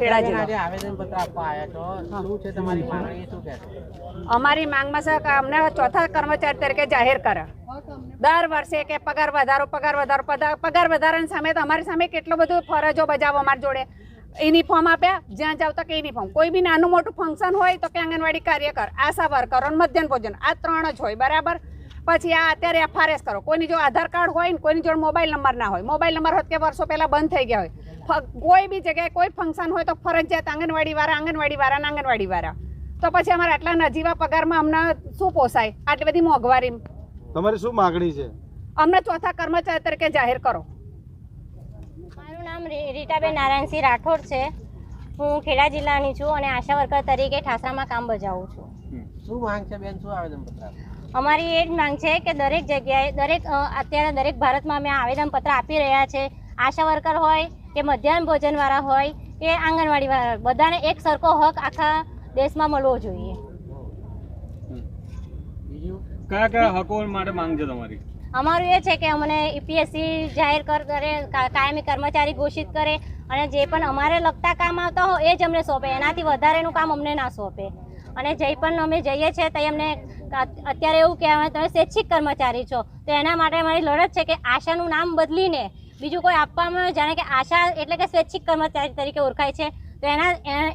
ખેડા જિલ્લો. આવેદનપત્ર આપવા આવ્યા છો. શું છે તમારી માંગણી? શું કહેશો અમારી માંગમાં છે કે અમને ચોથા કર્મચારી તરીકે જાહેર કરે. દર વર્ષે કે પગાર વધારો પગાર વધારો પગાર વધારાની સામે તો અમારી સામે કેટલો બધું ફરજો બજાવો અમારી જોડે. યુનિફોર્મ આપ્યા જ્યાં જાવ તો કે યુનિફોર્મ. કોઈ બી નાનું મોટું ફંક્શન હોય તો કે આંગણવાડી કાર્યકર આશા વર્કર અને મધ્યાહન ભોજન. આ ત્રણ જ હોય બરાબર? પછી આ અત્યારે એફઆરએસ કરો. કોઈની જો આધાર કાર્ડ હોય ને કોઈની જોડે મોબાઈલ નંબર ના હોય. મોબાઈલ નંબર હોત કે વર્ષો પહેલાં બંધ થઈ ગયા હોય. કોઈ બી જગ્યાએ કોઈ ફંક્શન હોય તો ફરજિયાત આંગણવાડી વાળા આંગણવાડી વાળા આંગણવાડી વાળા તો પછી અમારે આટલા નજીવા પગારમાં અમને શું પોસાય? આટલી બધી મોંઘવારી. તમારી શું માગણી છે? અમને ચોથા કર્મચારી તરીકે જાહેર કરો. મારું નામ રીટાબેન નારાયણસિંહ રાઠોડ છે. હું ખેડા જિલ્લાની છું અને આશા વર્કર તરીકે ઠાસરામાં કામ બજાવું છું. શું માંગ છે બેન? શું આવેદન પત્ર અમારી એ જ માંગ છે કે દરેક જગ્યાએ દરેક અત્યારે દરેક ભારતમાં અમે આવેદનપત્ર આપી રહ્યા છે. આશા વર્કર હોય કે મધ્યાહન ભોજનવાળા હોય કે આંગણવાડીવાળા બધાને એક સરખો હક આખા દેશમાં મળવો જોઈએ. કયા કયા હકો માટે માંગ છે તમારી? અમારું એ છે કે અમને ઈપીએસસી જાહેર કર કરે કાયમી કર્મચારી ઘોષિત કરે અને જે પણ અમારે લગતા કામ આવતા હોય એ જ અમને સોંપે. એનાથી વધારેનું કામ અમને ના સોંપે. અને જે પણ અમે જઈએ છીએ તે અમને અત્યારે એવું કહેવાય તમે સ્વૈચ્છિક કર્મચારી છો. તો એના માટે અમારી લડત છે કે આશાનું નામ બદલીને બીજું કોઈ આપવામાં આવે જાણે કે આશા એટલે કે સ્વૈચ્છિક કર્મચારી તરીકે ઓળખાય છે તો એના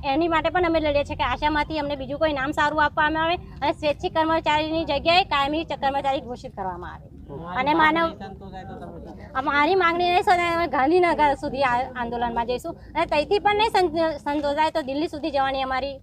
એની માટે પણ અમે લડીએ છીએ કે આશામાંથી અમને બીજું કોઈ નામ સારું આપવામાં આવે અને સ્વૈચ્છિક કર્મચારીની જગ્યાએ કાયમી કર્મચારી ઘોષિત કરવામાં આવે અને માનવ? અમારી માંગણી નહીં અમે ગાંધીનગર સુધી આંદોલનમાં જઈશું અને ત્યાંથી પણ નહીં સંતોષાય તો દિલ્હી સુધી જવાની અમારી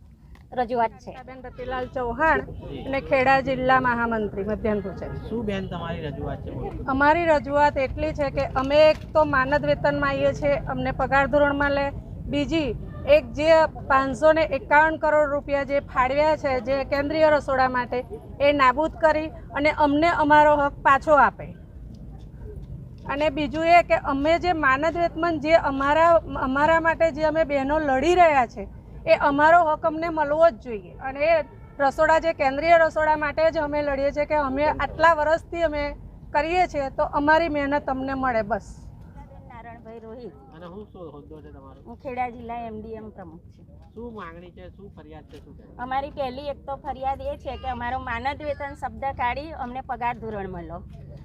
રજૂઆત છે. બેન રતિલાલ ચૌહાણ અને ખેડા જિલ્લા મહામંત્રી મધ્યાહન ભોજન. શું બેન તમારી રજૂઆત છે અમારી રજૂઆત એટલી છે કે અમે એક તો માનદ વેતનમાં આવીએ છીએ અમને પગાર ધોરણમાં લે. બીજી એક જે પાંચસો ને એકાવન કરોડ રૂપિયા જે ફાળવ્યા છે જે કેન્દ્રીય રસોડા માટે એ નાબૂદ કરી અને અમને અમારો હક પાછો આપે. અને બીજું એ કે અમે જે માનદ વેતન જે અમારા અમારા માટે જે અમે બહેનો લડી રહ્યા છે એ અમારો હક અમને મળવો જ જોઈએ. અને એ રસોડા જે કેન્દ્રીય રસોડા માટે જ અમે લડીએ છીએ કે અમે આટલા વર્ષથી અમે કરીએ છીએ તો અમારી મહેનત અમને મળે બસ. નારાયણભાઈ રોહિત. અને હું શું હોદ્દો છે તમારો? હું ખેડા જિલ્લા એમડીએમ પ્રમુખ છું. શું માંગણી છે? શું ફરિયાદ છે? શું અમારી પહેલી એક તો ફરિયાદ એ છે કે અમારો માનદ વેતન શબ્દ કાઢી અમને પગાર ધોરણ મળો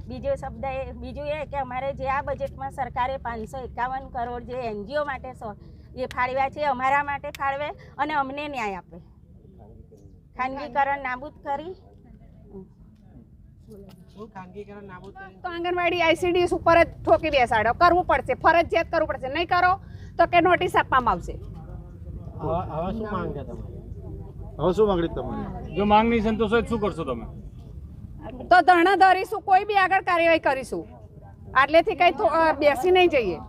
બીજો શબ્દ એ બીજું એ કે અમારે જે આ બજેટમાં સરકારે પાંચસો એકાવન કરોડ જે એનજીઓ માટે સો- એ ફાળવ્યા છે એ અમારા માટે ફાળવે અને અમને ન્યાય આપે. ખાનગીકરણ નાબૂદ કરી. તો આંગણવાડી આઈસીડીએસ ઉપર જ ઠોકી બેસાડો. કરવું પડશે ફરજિયાત કરવું પડશે. નહીં કરો તો કે નોટિસ આપવામાં આવશે. હવે શું માંગ છે તમારી? હવે શું માગણી તમારી? જો માંગણી તો શું કરશો તમે? તો ધરણા ધરીશું કોઈ બી આગળ કાર્યવાહી કરીશું. આટલેથી કઈ બેસી નહીં જઈએ.